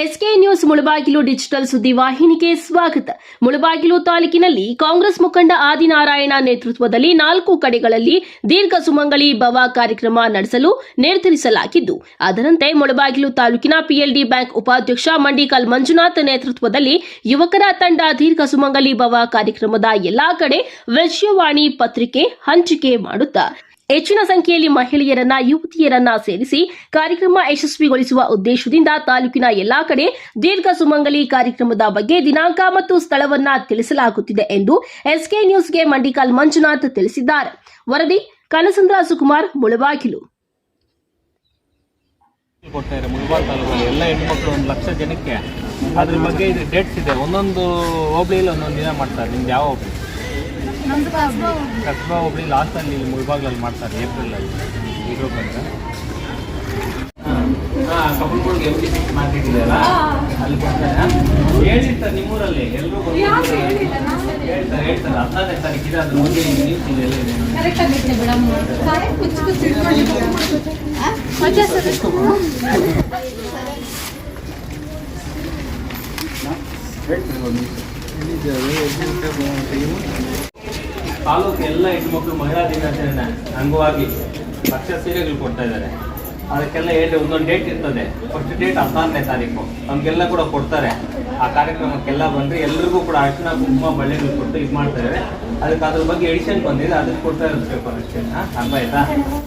S K news Mulbagal digital ಸುದ್ದಿ ವಾಹಿನಿಗೆ ಸ್ವಾಗತ. ಮುಳಬಾಗಿಲು ತಾಲೂಕಿನಲ್ಲಿ ಕಾಂಗ್ರೆಸ್ ಮುಖಂಡ ಆದಿನಾರಾಯಣ ನೇತೃತ್ವದಲ್ಲಿ ನಾಲ್ಕು ಕಡೆಗಳಲ್ಲಿ ದೀರ್ಘ ಸುಮಂಗಳಿ ಭವ ಕಾರ್ಯಕ್ರಮ ನಡೆಸಲು ನಿರ್ಧರಿಸಲಾಗಿದ್ದು, ಅದರಂತೆ ಮುಳಬಾಗಿಲು ತಾಲೂಕಿನ ಪಿಎಲ್ಡಿ ಬ್ಯಾಂಕ್ ಉಪಾಧ್ಯಕ್ಷ ಮಂಡಿಕಲ್ ಮಂಜುನಾಥ್ ನೇತೃತ್ವದಲ್ಲಿ ಯುವಕರ ತಂಡ ದೀರ್ಘ ಸುಮಂಗಲಿ ಭವ ಕಾರ್ಯಕ್ರಮದ ಎಲ್ಲಾ ಕಡೆ ವಿಷಯವಾಣಿ ಪತ್ರಿಕೆ ಹಂಚಿಕೆ ಮಾಡುತ್ತಾ ಹೆಚ್ಚಿನ ಸಂಖ್ಯೆಯಲ್ಲಿ ಮಹಿಳೆಯರನ್ನ, ಯುವತಿಯರನ್ನ ಸೇರಿಸಿ ಕಾರ್ಯಕ್ರಮ ಯಶಸ್ವಿಗೊಳಿಸುವ ಉದ್ದೇಶದಿಂದ ತಾಲೂಕಿನ ಎಲ್ಲಾ ಕಡೆ ದೀರ್ಘ ಸುಮಂಗಲಿ ಕಾರ್ಯಕ್ರಮದ ಬಗ್ಗೆ ದಿನಾಂಕ ಮತ್ತು ಸ್ಥಳವನ್ನ ತಿಳಿಸಲಾಗುತ್ತಿದೆ ಎಂದು ಎಸ್ಕೆ ನ್ಯೂಸ್ಗೆ ಮಂಡಿಕಾಲ್ ಮಂಜುನಾಥ್ ತಿಳಿಸಿದ್ದಾರೆ. ವರದಿ, ಕನಸಂದ್ರ ಸುಕುಮಾರ್, ಮುಳಬಾಗಿಲು. ಒಂದೊಂದು ಒಂದೊಂದು ದಿನ ಮಾಡ್ತಾರೆ. ನಿಮ್ದು ಯಾವ ಹೋಬಳಿ? ಕಸ್ಬಾ ಲಾಸ್ಟ್ ಲಾಸ್ಟಲ್ಲಿ ಇಲ್ಲಿ ಮುಳ್ಬಾಗ್ಲಲ್ಲಿ ಮಾಡ್ತಾರೆ ಏಪ್ರಿಲಲ್ಲಿ. ಇರೋ ಬಂದ ಕಬ್ಬಲ್ಗೂಡ್ಗೆ ಎಂ ಟಿ ಮಾರ್ಕೆಟ್ ಇದೆಯಲ್ಲ ಅಲ್ಲಿ ಕೊಡ್ತಾರೆ. ಹೇಳಿರ್ತಾರೆ ನಿಮ್ಮೂರಲ್ಲಿ ಎಲ್ಲರೂ ಹೇಳ್ತಾರೆ. ಹೇಳ್ತಾರೆ ಹದಿನಾರನೇ ತಾರೀಕು ಇದೆ. ಅದ್ರ ನ್ಯೂಸ್ ಎಲ್ಲ ಕುಚ್ಚು ತಾಲೂಕು ಎಲ್ಲ ಹೆಣ್ಮಕ್ಳು ಮಹಿಳಾ ದಿನಾಚರಣೆ ಅಂಗವಾಗಿ ಲಕ್ಷ ಸೀರೆಗಳು ಕೊಡ್ತಾ ಇದ್ದಾರೆ. ಅದಕ್ಕೆಲ್ಲ ಹೇಳಿ ಒಂದೊಂದು ಡೇಟ್ ಇರ್ತದೆ. ಫಸ್ಟ್ ಡೇಟ್ ಹದಿನಾರನೇ ತಾರೀಕು. ನಮಗೆಲ್ಲ ಕೂಡ ಕೊಡ್ತಾರೆ. ಆ ಕಾರ್ಯಕ್ರಮಕ್ಕೆಲ್ಲ ಬಂದರೆ ಎಲ್ರಿಗೂ ಕೂಡ ಅರ್ಶಿನ, ಕುಂಕುಮ, ಬಳ್ಳಿಗಳು ಕೊಟ್ಟು ಇದು ಮಾಡ್ತಾರೆ ಅದಕ್ಕೆ ಅದ್ರ ಬಗ್ಗೆ ಎಡಿಷನ್ ಬಂದಿದೆ. ಅದಕ್ಕೆ ಕೊಡ್ತಾ ಇರೋದು ಪೇಪರ್ ಅಷ್ಟೇ. ಅರ್ಥ ಆಯ್ತಾ?